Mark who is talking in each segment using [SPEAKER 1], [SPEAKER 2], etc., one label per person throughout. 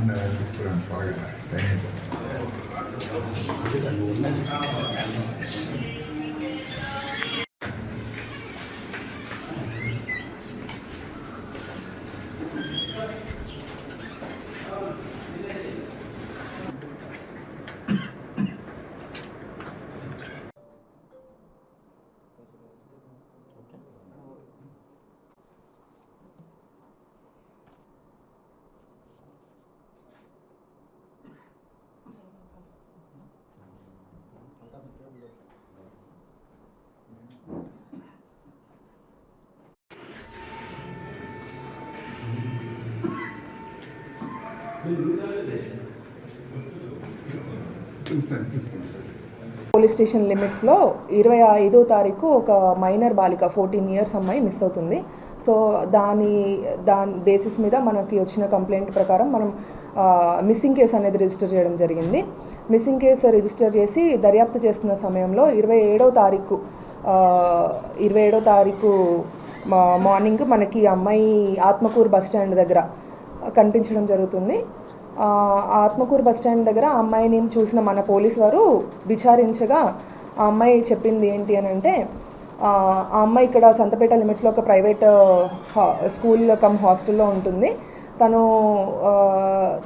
[SPEAKER 1] Information తీసుకోవడానికి
[SPEAKER 2] Police station లిమిట్స్లో ఇరవై ఐదో తారీఖు ఒక మైనర్ బాలిక ఫోర్టీన్ ఇయర్స్ అమ్మాయి మిస్ అవుతుంది. సో దాని దాని బేసిస్ మీద మనకి వచ్చిన కంప్లైంట్ ప్రకారం మనం మిస్సింగ్ కేసు అనేది రిజిస్టర్ చేయడం జరిగింది. మిస్సింగ్ కేసు రిజిస్టర్ చేసి దర్యాప్తు చేస్తున్న సమయంలో ఇరవై ఏడో తారీఖు ఇరవై ఏడో తారీఖు మార్నింగ్ మనకి అమ్మాయి ఆత్మకూరు బస్ స్టాండ్ దగ్గర కనిపించడం జరుగుతుంది. ఆత్మకూరు బస్ స్టాండ్ దగ్గర ఆ అమ్మాయిని చూసిన మన పోలీస్ వారు విచారించగా ఆ అమ్మాయి చెప్పింది ఏంటి అని అంటే ఆ అమ్మాయి ఇక్కడ సంతపేట లిమిట్స్లో ఒక ప్రైవేట్ హా- స్కూల్ కమ్ హాస్టల్లో ఉంటుంది. తను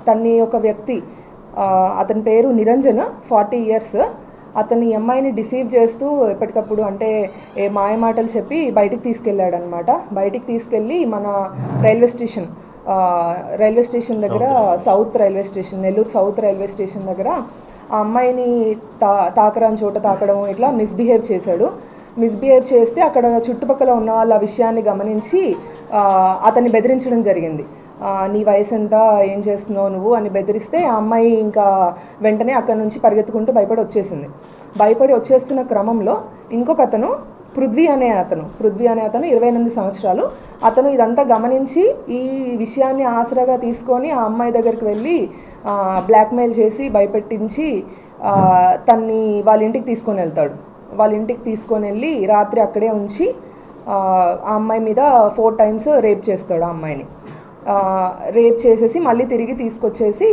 [SPEAKER 2] తన్ని ఒక వ్యక్తి అతని పేరు నిరంజన్ ఫార్టీ ఇయర్స్. అతని అమ్మాయిని డిసీవ్ చేస్తూ ఎప్పటికప్పుడు అంటే ఏ మాయ మాటలు చెప్పి బయటికి తీసుకెళ్ళాడనమాట బయటికి తీసుకెళ్ళి మన రైల్వే స్టేషన్ రైల్వే స్టేషన్ దగ్గర south railway. Station Nellore south railway station దగ్గర ఆ అమ్మాయిని తా తాకరాని చోట తాకడం ఇట్లా మిస్బిహేవ్ చేశాడు. మిస్బిహేవ్ చేస్తే అక్కడ చుట్టుపక్కల ఉన్న వాళ్ళ విషయాన్ని గమనించి అతన్ని బెదిరించడం జరిగింది. నీ వయసు ఎంత ఏం చేస్తున్నావు నువ్వు? అని బెదిరిస్తే ఆ అమ్మాయి ఇంకా వెంటనే అక్కడ నుంచి పరిగెత్తుకుంటూ భయపడి వచ్చేసింది. భయపడి వచ్చేస్తున్న క్రమంలో ఇంకొక అతను పృథ్వీ అనే అతను. పృథ్వీ అనే అతను ఇరవై ఎనిమిది సంవత్సరాలు. అతను ఇదంతా గమనించి ఈ విషయాన్ని ఆసరాగా తీసుకొని ఆ అమ్మాయి దగ్గరికి వెళ్ళి బ్లాక్మెయిల్ చేసి భయపెట్టించి తన్ని వాళ్ళ ఇంటికి తీసుకొని వెళ్తాడు. వాళ్ళ ఇంటికి తీసుకొని వెళ్ళి రాత్రి అక్కడే ఉంచి ఆ అమ్మాయి మీద ఫోర్ టైమ్స్ రేప్ చేస్తాడు ఆ అమ్మాయిని. రేప్ చేసేసి మళ్ళీ తిరిగి తీసుకొచ్చేసి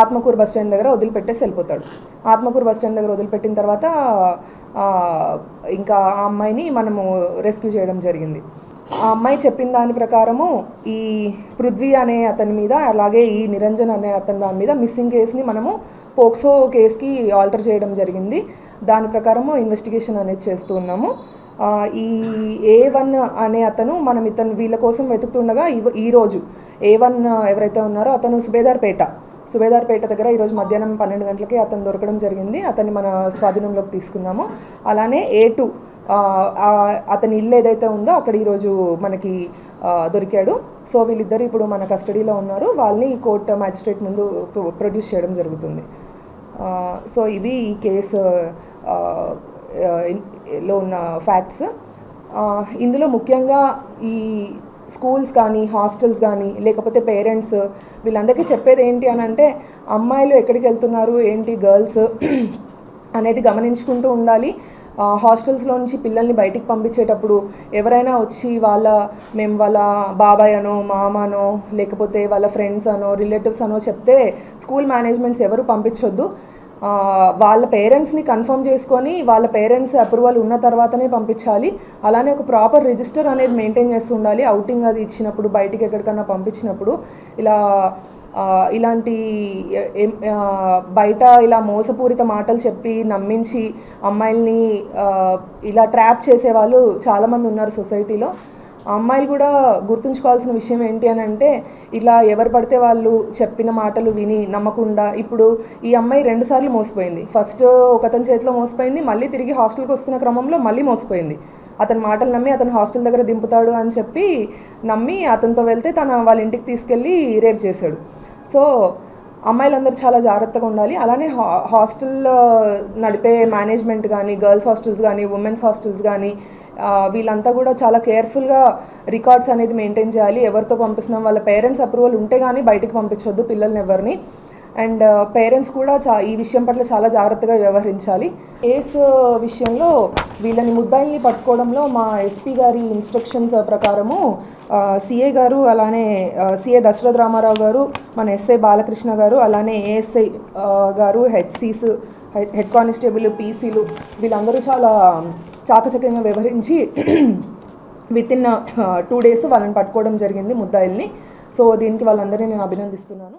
[SPEAKER 2] ఆత్మకూరు బస్ స్టాండ్ దగ్గర వదిలిపెట్టేసి వెళ్ళిపోతాడు. ఆత్మకూరు బస్ స్టాండ్ దగ్గర వదిలిపెట్టిన తర్వాత ఇంకా ఆ అమ్మాయిని మనము రెస్క్యూ చేయడం జరిగింది. ఆ అమ్మాయి చెప్పిన దాని ప్రకారము ఈ పృథ్వీ అనే అతని మీద అలాగే ఈ నిరంజన్ అనే అతని దాని మీద మిస్సింగ్ కేసుని మనము పోక్సో కేసుకి ఆల్టర్ చేయడం జరిగింది. దాని ప్రకారము ఇన్వెస్టిగేషన్ అనేది చేస్తూ ఉన్నాము. ఈ ఏ వన్ అనే అతను మనం ఇతను వీళ్ళ కోసం వెతుకుతుండగా ఈరోజు ఏ వన్ ఎవరైతే ఉన్నారో అతను సుబేదార్పేట. సుబేదార్పేట దగ్గర ఈరోజు మధ్యాహ్నం పన్నెండు గంటలకి అతను దొరకడం జరిగింది. అతన్ని మన స్వాధీనంలోకి తీసుకున్నాము. అలానే ఏ టూ అతని ఇల్లు ఏదైతే ఉందో అక్కడ ఈరోజు మనకి దొరికాడు. సో వీళ్ళిద్దరు ఇప్పుడు మన కస్టడీలో ఉన్నారు. వాళ్ళని కోర్టు మ్యాజిస్ట్రేట్ ముందు ప్రొ- ప్రొడ్యూస్ చేయడం జరుగుతుంది. సో ఇవి ఈ కేసు లో ఉన్న ఫ్యాక్ట్స్. ఇందులో ముఖ్యంగా ఈ స్కూల్స్ కానీ హాస్టల్స్ కానీ లేకపోతే పేరెంట్స్ వీళ్ళందరికీ చెప్పేది ఏంటి అని అంటే అమ్మాయిలు ఎక్కడికి వెళ్తున్నారు ఏంటి గర్ల్స్ అనేది గమనించుకుంటూ ఉండాలి. హాస్టల్స్లోంచి హాస్టల్స్లో నుంచి పిల్లల్ని బయటికి పంపించేటప్పుడు ఎవరైనా వచ్చి వాళ్ళ మేము వాళ్ళ బాబాయ్ అనో మామనో లేకపోతే వాళ్ళ ఫ్రెండ్స్ అనో రిలేటివ్స్ అనో చెప్తే స్కూల్ మేనేజ్మెంట్స్ ఎవరు పంపించొద్దు. వాళ్ళ పేరెంట్స్ని కన్ఫర్మ్ చేసుకొని వాళ్ళ పేరెంట్స్ అప్రూవల్ ఉన్న తర్వాతనే పంపించాలి. అలానే ఒక ప్రాపర్ రిజిస్టర్ అనేది మెయింటైన్ చేస్తూ ఉండాలి. అవుటింగ్ అది ఇచ్చినప్పుడు బయటికి ఎక్కడికన్నా పంపించినప్పుడు ఇలా ఇలాంటి బయట ఇలా మోసపూరిత మాటలు చెప్పి నమ్మించి అమ్మాయిల్ని ఇలా ట్రాప్ చేసే వాళ్ళు చాలామంది ఉన్నారు సొసైటీలో. అమ్మాయిలు కూడా గుర్తుంచుకోవాల్సిన విషయం ఏంటి అని అంటే ఇలా ఎవరు పడితే వాళ్ళు చెప్పిన మాటలు విని నమ్మకుండా ఇప్పుడు ఈ అమ్మాయి రెండుసార్లు మోసపోయింది. ఫస్ట్ ఒకతని చేతిలో మోసపోయింది మళ్ళీ తిరిగి హాస్టల్కి వస్తున్న క్రమంలో మళ్ళీ మోసపోయింది. అతని మాటలు నమ్మి అతను హాస్టల్ దగ్గర దింపుతాడు అని చెప్పి నమ్మి అతనితో వెళ్తే తన వాళ్ళ ఇంటికి తీసుకెళ్ళి రేప్ చేశాడు. సో అమ్మాయిలందరూ చాలా జాగ్రత్తగా ఉండాలి. అలానే హా హాస్టల్ నడిపే మేనేజ్మెంట్ కానీ గర్ల్స్ హాస్టల్స్ కానీ ఉమెన్స్ హాస్టల్స్ కానీ వీళ్ళంతా కూడా చాలా కేర్ఫుల్గా రికార్డ్స్ అనేది మెయింటైన్ చేయాలి. ఎవరితో పంపిస్తున్నాం వాళ్ళ పేరెంట్స్ అప్రూవల్ ఉంటే కానీ బయటికి పంపించొద్దు పిల్లల్ని ఎవరిని. అండ్ uh, పేరెంట్స్ కూడా చా ఈ విషయం పట్ల చాలా జాగ్రత్తగా వ్యవహరించాలి. కేస్ విషయంలో వీళ్ళని ముద్దాయిల్ని పట్టుకోవడంలో మా ఎస్పీ గారి ఇన్స్ట్రక్షన్స్ ప్రకారము సిఏ గారు అలానే సిఏ దశరథ రామారావు గారు మన ఎస్ఐ బాలకృష్ణ గారు అలానే ఏఎస్ఐ గారు హెడ్సీస్ హెడ్ కానిస్టేబుల్ పీసీలు వీళ్ళందరూ చాలా చాకచక్యంగా వ్యవహరించి విత్ ఇన్ టూ డేస్ వాళ్ళని పట్టుకోవడం జరిగింది ముద్దాయిల్ని. సో దీనికి వాళ్ళందరినీ నేను అభినందిస్తున్నాను.